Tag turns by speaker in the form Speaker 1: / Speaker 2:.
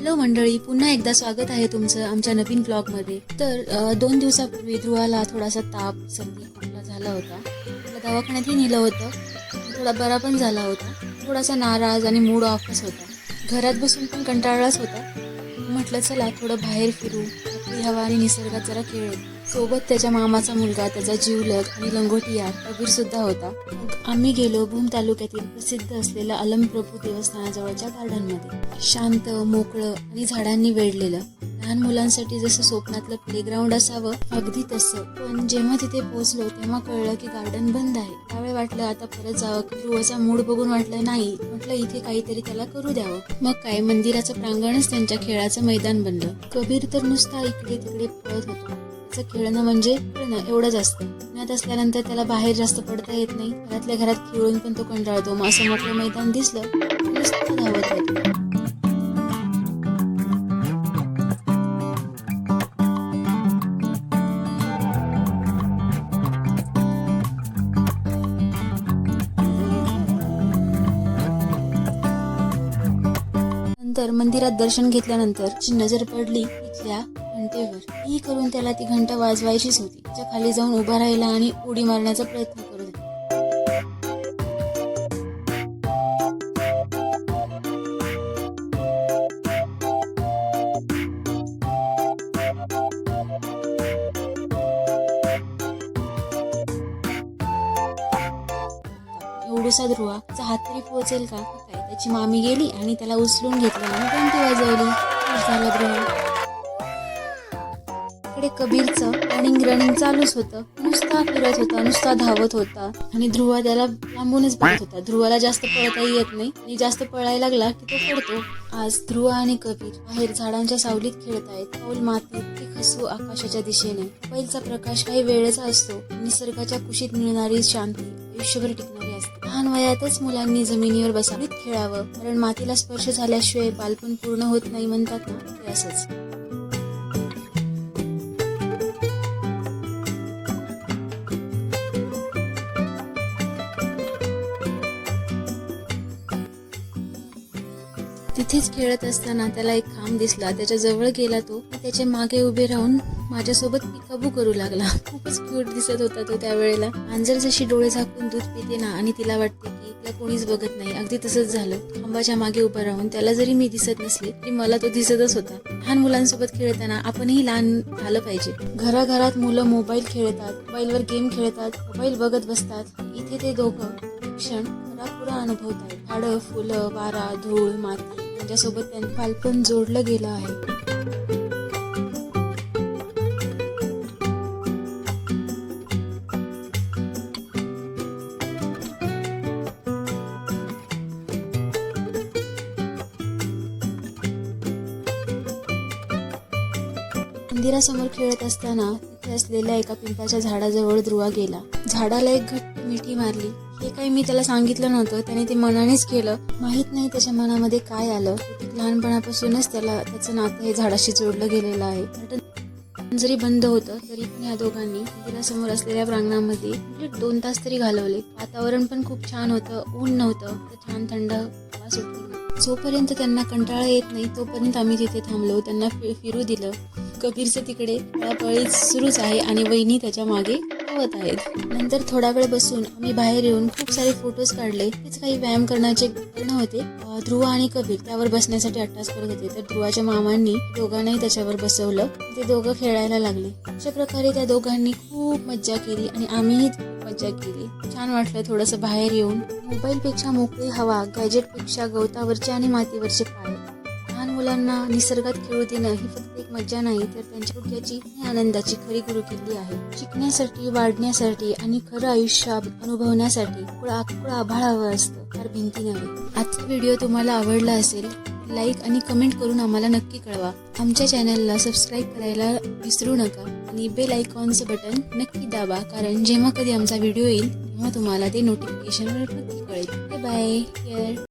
Speaker 1: Hello मंडळी पुन्हा एकदा स्वागत आहे तुमचं आमच्या नवीन ब्लॉगमध्ये. तर दोन दिवसापूर्वी ध्रुवाला थोडासा ताप सर्दी खोकला झाला होता. त्याला दवाखान्यातही नेलं होतं. थोडा बरा पण झाला होता. थोडासा नाराज आणि मूड ऑफच होता. घरात बसून पण कंटाळलाच होता. म्हटलं चला थोडं बाहेर फिरू. आपली हवा आणि निसर्गात जरा खेळेल सोबत त्याच्या मामाचा मुलगा त्याचा जीवलग आणि लंगोटिया कबीर सुद्धा होता. आम्ही गेलो भूम तालुक्यातील प्रसिद्ध असलेल्या अलमप्रभू देवस्थानाजवळच्या गार्डनमध्ये. शांत मोकळं आणि झाडांनी वेढलेलं. लहान मुलांसाठी जसं स्वप्नातलं प्लेग्राऊंड असावं अगदी तसं. पण जेव्हा तिथे पोहोचलो तेव्हा कळलं की गार्डन बंद आहे. त्यावेळी वाटलं आता परत जावं. की ध्रुवाचा मूड बघून वाटलं नाही म्हटलं इथे काहीतरी त्याला करू द्यावं. मग काय मंदिराचं प्रांगणच त्यांच्या खेळाचं मैदान बनलं. कबीर तर नुसता इकडे तिकडे पळत होतो. त्याचं खेळणं म्हणजे खेळणं एवढंच असतं. पुण्यात असल्यानंतर त्याला बाहेर जास्त पडता येत नाही. घरातल्या घरात खेळून पण तो कंटाळतो. मग असं मोठं मैदान दिसलं नुसतं धावत होतं. नंतर मंदिरात दर्शन घेतल्यानंतर नजर पडली इथल्या घंटेवर. ही करून त्याला ती घंटा वाजवायचीच होती. खाली जाऊन उभा राहिला आणि उडी मारण्याचा प्रयत्न एवढूसा ध्रुवा हात तरी पोहोचेल का? काय त्याची मामी गेली आणि त्याला उचलून घेतलं आणि घंटी वाजवली. झाला ध्रुवा इकडे कबीरचं रनिंग रनिंग चालूच होतं. नुसता फिरत होता नुसता धावत होता. आणि ध्रुवा त्याला लांबूनच बघत होता. ध्रुवाला जास्त पळताही येत नाही. आणि जास्त पळायला लागला की तो पडतो. आज ध्रुवा आणि कबीर बाहेर झाडांच्या सावलीत खेळत आहेत. पाऊल मातीत ती खसू आकाशाच्या दिशेने. पहिलचा प्रकाश काही वेळेचा असतो. निसर्गाच्या कुशीत मिळणारी शांती. आयुष्यभर टिकणारी असते. लहान वयातच मुलांनी जमिनीवर बसावीत खेळावं. कारण मातीला स्पर्श झाल्याशिवाय बालपण पूर्ण होत नाही म्हणतात ना ते असंच. तिथेच खेळत असताना त्याला एक खांब दिसला. त्याच्याजवळ गेला तो. त्याच्यामागे उभे राहून माझ्यासोबत पिकाबू करू लागला. खूपच क्यूट दिसत होता तो त्यावेळेला. मांजर जशी डोळे झाकून दूध पिते ना आणि तिला वाटते की तिला कोणीच बघत नाही. अगदी तसंच झालं. खांबाच्या मागे उभं राहून त्याला जरी मी दिसत नसले तरी मला तो दिसतच होता. लहान मुलांसोबत खेळताना आपणही लहान झालं पाहिजे. घराघरात मुलं मोबाईल खेळतात मोबाईलवर गेम खेळतात मोबाईल बघत बसतात. इथे ते दोघं क्षण खरापुरा अनुभवत आहेत झाडं फुलं वारा धूळ माती यांच्यासोबत त्यांनी बालपण जोडलं गेलं आहे. मंदिरासमोर खेळत असताना तिथे असलेल्या एका पिंपाच्या झाडाजवळ ध्रुवा गेला. झाडाला एक घट मिठी मारली. ते काही मी त्याला सांगितलं नव्हतं त्याने ते मनानेच केलं. माहीत नाही त्याच्या मनामध्ये काय आलं. लहानपणापासूनच त्याला त्याचं नातं हे झाडाशी जोडलं गेलेलं आहे. जरी बंद होतं तरी पण या दोघांनी मंदिरासमोर असलेल्या प्रांगणामध्ये म्हणजे दोन तास तरी घालवले. वातावरण पण खूप छान होतं ऊन नव्हतं. छान थंड वास जोपर्यंत त्यांना कंटाळा येत नाही तोपर्यंत आम्ही तिथे थांबलो. त्यांना फि- फिरू दिलं. कबीरचं तिकडे पळापळी सुरूच आहे आणि वहिनी त्याच्यामागे धावत आहेत. नंतर थोडा वेळ बसून आम्ही बाहेर येऊन खूप सारे फोटोज काढले. तेच काही व्यायाम करण्याचे उपकरणं होते. ध्रुव आणि कबीर त्यावर बसण्यासाठी अट्टास करत होते. तर ध्रुवाच्या मामांनी दोघांनाही त्याच्यावर बसवलं. ते दोघं खेळायला लागले. अशा प्रकारे त्या दोघांनी खूप मज्जा केली आणि आम्हीही खूप मज्जा केली. छान वाटलं थोडंसं बाहेर येऊन. मोबाईलपेक्षा मोकळी हवा गॅजेटपेक्षा गवतावरचे आणि मातीवरचे पाय. मुलांना निसर्गात खेळू देणं ही फक्त एक मज्जा नाही तर त्यांच्या आरोग्याची आणि आनंदाची खरी गुरुकिल्ली आहे. शिकण्यासाठी वाढण्यासाठी आणि खरं आयुष्य अनुभवण्यासाठी कुळा आकुळ आभाळ हवं असतं फार भिंती नव्हे आजचा व्हिडिओ तुम्हाला आवडला असेल लाईक आणि कमेंट करून आम्हाला नक्की कळवा. आमच्या चॅनलला सबस्क्राईब करायला विसरू नका आणि बेल आयकॉनचं बटन नक्की दाबा कारण जेव्हा कधी आमचा व्हिडिओ येईल तेव्हा तुम्हाला ते नोटिफिकेशनवर नक्की कळेल. Bye care.